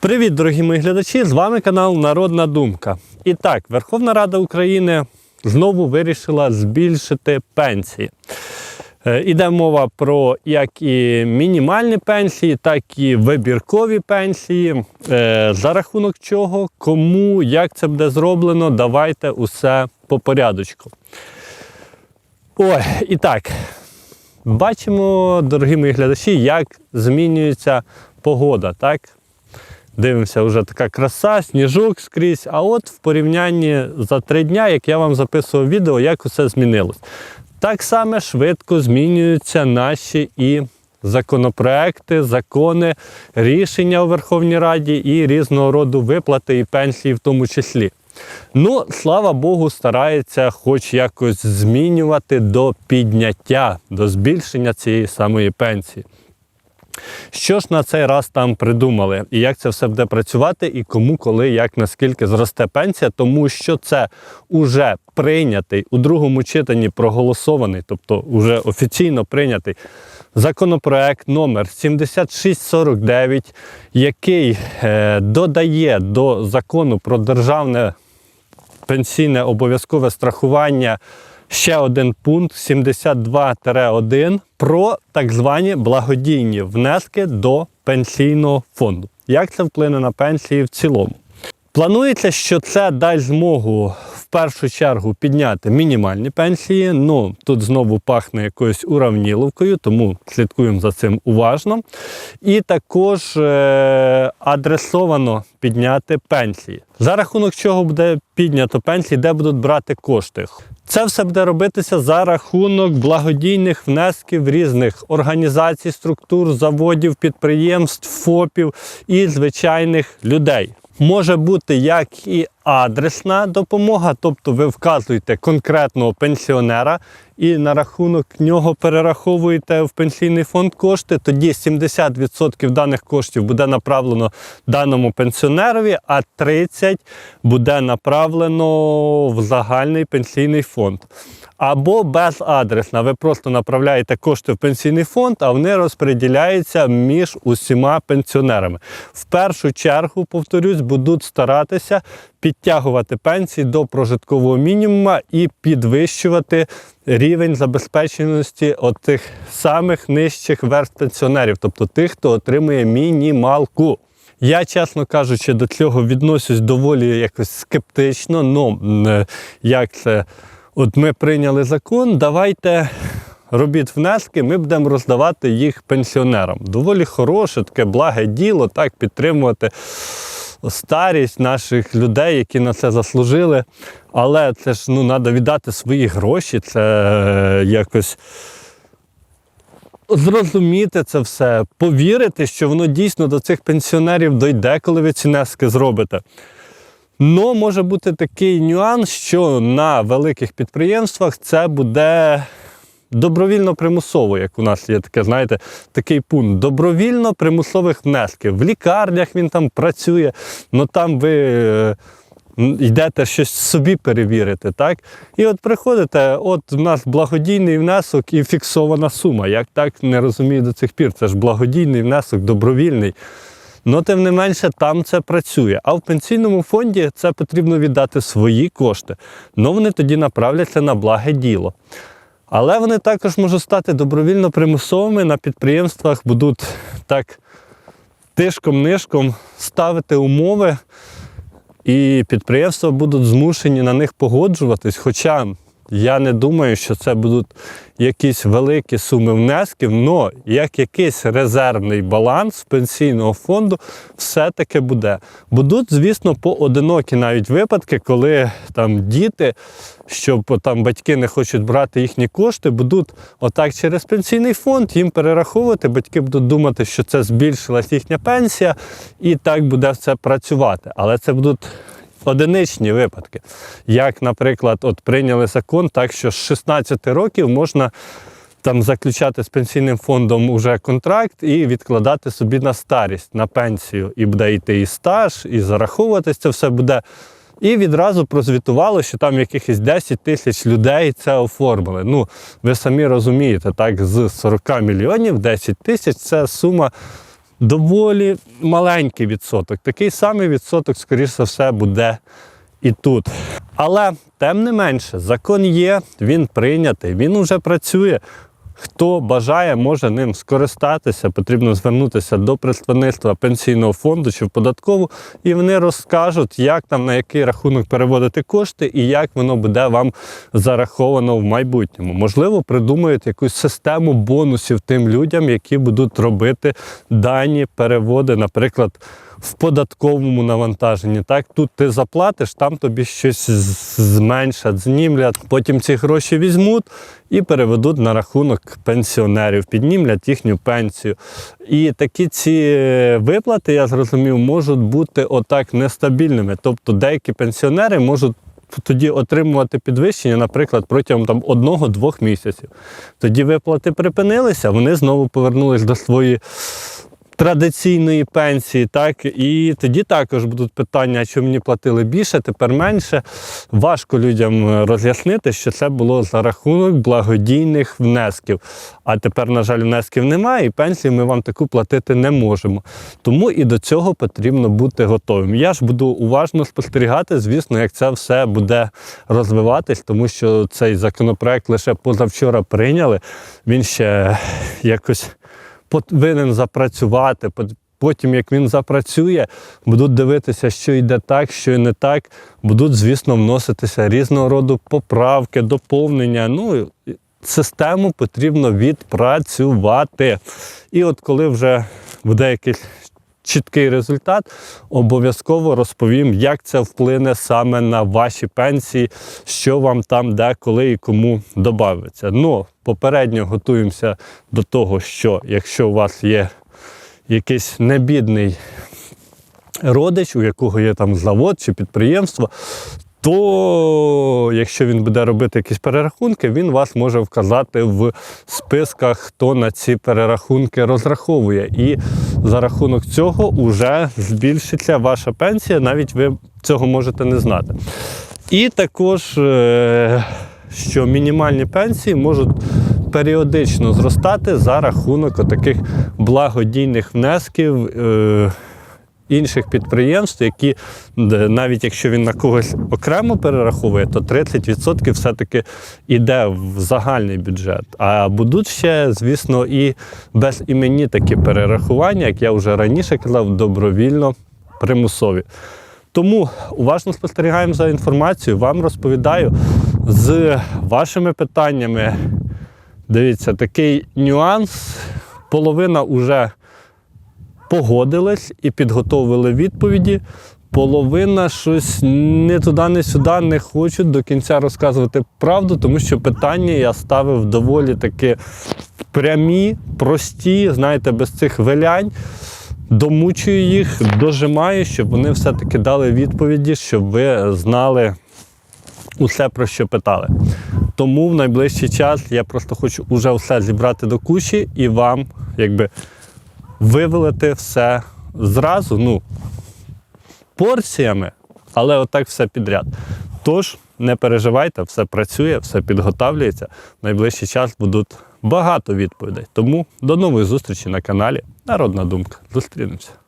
Привіт, дорогі мої глядачі! З вами канал Народна Думка. І так, Верховна Рада України знову вирішила збільшити пенсії. Е, Іде мова про як і мінімальні пенсії, так і вибіркові пенсії. Е, За рахунок чого, кому, як це буде зроблено, давайте усе по порядочку. Ой, і так, бачимо, дорогі мої глядачі, як змінюється погода. так? Дивимося, вже така краса, сніжок скрізь. А от в порівнянні за три дня, як я вам записував відео, як усе змінилось. Так само швидко змінюються наші і законопроекти, закони, рішення у Верховній Раді і різного роду виплати і пенсії в тому числі. Ну, слава Богу, старається хоч якось змінювати до підняття, до збільшення цієї самої пенсії. Що ж на цей раз там придумали, і як це все буде працювати, і кому, коли, як, наскільки зросте пенсія, тому що це уже прийнятий у другому читанні проголосований, тобто уже офіційно прийнятий законопроект номер 7649, який е, додає до закону про державне пенсійне обов'язкове страхування ще один пункт 72-1 про так звані благодійні внески до пенсійного фонду. Як це вплине на пенсії в цілому? Планується, що це дасть змогу в першу чергу підняти мінімальні пенсії. Ну тут знову пахне якоюсь уравніловкою, тому слідкуємо за цим уважно. І також е- адресовано підняти пенсії. За рахунок чого буде піднято пенсії, де будуть брати кошти. Це все буде робитися за рахунок благодійних внесків різних організацій, структур, заводів, підприємств, ФОПів і звичайних людей. Може бути як і адресна допомога, тобто ви вказуєте конкретного пенсіонера і на рахунок нього перераховуєте в пенсійний фонд кошти, тоді 70% даних коштів буде направлено даному пенсіонерові, а 30% буде направлено в загальний пенсійний фонд. Або безадресна. Ви просто направляєте кошти в пенсійний фонд, а вони розподіляються між усіма пенсіонерами. В першу чергу, повторюсь, будуть старатися підтягувати пенсії до прожиткового мінімума і підвищувати рівень забезпеченості тих самих нижчих верст пенсіонерів, тобто тих, хто отримує мінімалку. Я, чесно кажучи, до цього відношусь доволі якось скептично. Ну, як це? От ми прийняли закон, давайте робіть внески, ми будемо роздавати їх пенсіонерам. Доволі хороше, таке благе діло, так підтримувати старість наших людей, які на це заслужили. Але це ж ну, треба віддати свої гроші, це е, якось. Зрозуміти це все, повірити, що воно дійсно до цих пенсіонерів дойде, коли ви ці внески зробите. Ну, може бути такий нюанс, що на великих підприємствах це буде добровільно примусово, як у нас є таке, знаєте, такий пункт. Добровільно примусових внесків. В лікарнях він там працює, але там ви е, йдете щось собі перевірити. так? І от приходите, от у нас благодійний внесок і фіксована сума. Як так не розумію до цих пір, це ж благодійний внесок, добровільний. Ну, тим не менше, там це працює. А в пенсійному фонді це потрібно віддати свої кошти. Ну вони тоді направляться на благе діло. Але вони також можуть стати добровільно примусовими на підприємствах, будуть так тишком-нишком ставити умови, і підприємства будуть змушені на них погоджуватись. Хоча я не думаю, що це будуть якісь великі суми внесків, але як якийсь резервний баланс пенсійного фонду все-таки буде. Будуть, звісно, поодинокі навіть випадки, коли там діти, щоб там батьки не хочуть брати їхні кошти, будуть отак через пенсійний фонд їм перераховувати. Батьки будуть думати, що це збільшилась їхня пенсія, і так буде все працювати. Але це будуть одиничні випадки. Як, наприклад, от прийняли закон, так що з 16 років можна там заключати з пенсійним фондом уже контракт і відкладати собі на старість, на пенсію. І буде йти і стаж, і зараховуватись це все буде. І відразу прозвітувало, що там якихось 10 тисяч людей це оформили. Ну, ви самі розумієте, так, з 40 мільйонів 10 тисяч це сума доволі маленький відсоток. Такий самий відсоток, скоріш за все, буде і тут. Але тим не менше, закон є, він прийнятий, він уже працює. Хто бажає, може ним скористатися. Потрібно звернутися до представництва пенсійного фонду чи в податкову, і вони розкажуть, як там на який рахунок переводити кошти і як воно буде вам зараховано в майбутньому. Можливо, придумають якусь систему бонусів тим людям, які будуть робити дані переводи, наприклад. В податковому навантаженні. Так, тут ти заплатиш, там тобі щось зменшать, знімлять. Потім ці гроші візьмуть і переведуть на рахунок пенсіонерів, піднімлять їхню пенсію. І такі ці виплати, я зрозумів, можуть бути отак нестабільними. Тобто деякі пенсіонери можуть тоді отримувати підвищення, наприклад, протягом там одного-двох місяців. Тоді виплати припинилися, вони знову повернулись до своєї традиційної пенсії, так і тоді також будуть питання, що мені платили більше, тепер менше. Важко людям е, роз'яснити, що це було за рахунок благодійних внесків. А тепер, на жаль, внесків немає, і пенсію ми вам таку платити не можемо. Тому і до цього потрібно бути готовим. Я ж буду уважно спостерігати, звісно, як це все буде розвиватись, тому що цей законопроект лише позавчора прийняли. Він ще якось повинен запрацювати. Потім, як він запрацює, будуть дивитися, що йде так, що не так. Будуть, звісно, вноситися різного роду поправки, доповнення. Ну, систему потрібно відпрацювати. І от коли вже буде якийсь чіткий результат, обов'язково розповім, як це вплине саме на ваші пенсії, що вам там де, коли і кому додається. Ну, попередньо готуємося до того, що якщо у вас є якийсь небідний родич, у якого є там завод чи підприємство, то якщо він буде робити якісь перерахунки, він вас може вказати в списках, хто на ці перерахунки розраховує. І за рахунок цього вже збільшиться ваша пенсія, навіть ви цього можете не знати. І також, е, що мінімальні пенсії можуть періодично зростати за рахунок таких благодійних внесків. Інших підприємств, які навіть якщо він на когось окремо перераховує, то 30% все-таки йде в загальний бюджет. А будуть ще, звісно, і безіменні такі перерахування, як я вже раніше казав, добровільно примусові. Тому уважно спостерігаємо за інформацією, вам розповідаю з вашими питаннями. Дивіться, такий нюанс. Половина уже погодились і підготовили відповіді. Половина щось не туди, не сюди не хочуть до кінця розказувати правду, тому що питання я ставив доволі таки прямі, прості, знаєте, без цих вилянь. Домучую їх, дожимаю, щоб вони все-таки дали відповіді, щоб ви знали усе, про що питали. Тому в найближчий час я просто хочу уже все зібрати до кучі і вам, якби вивелити все зразу, ну, порціями, але отак все підряд. Тож, не переживайте, все працює, все підготавлюється. В найближчий час будуть багато відповідей. Тому до нових зустрічей на каналі Народна Думка. Зустрінемося.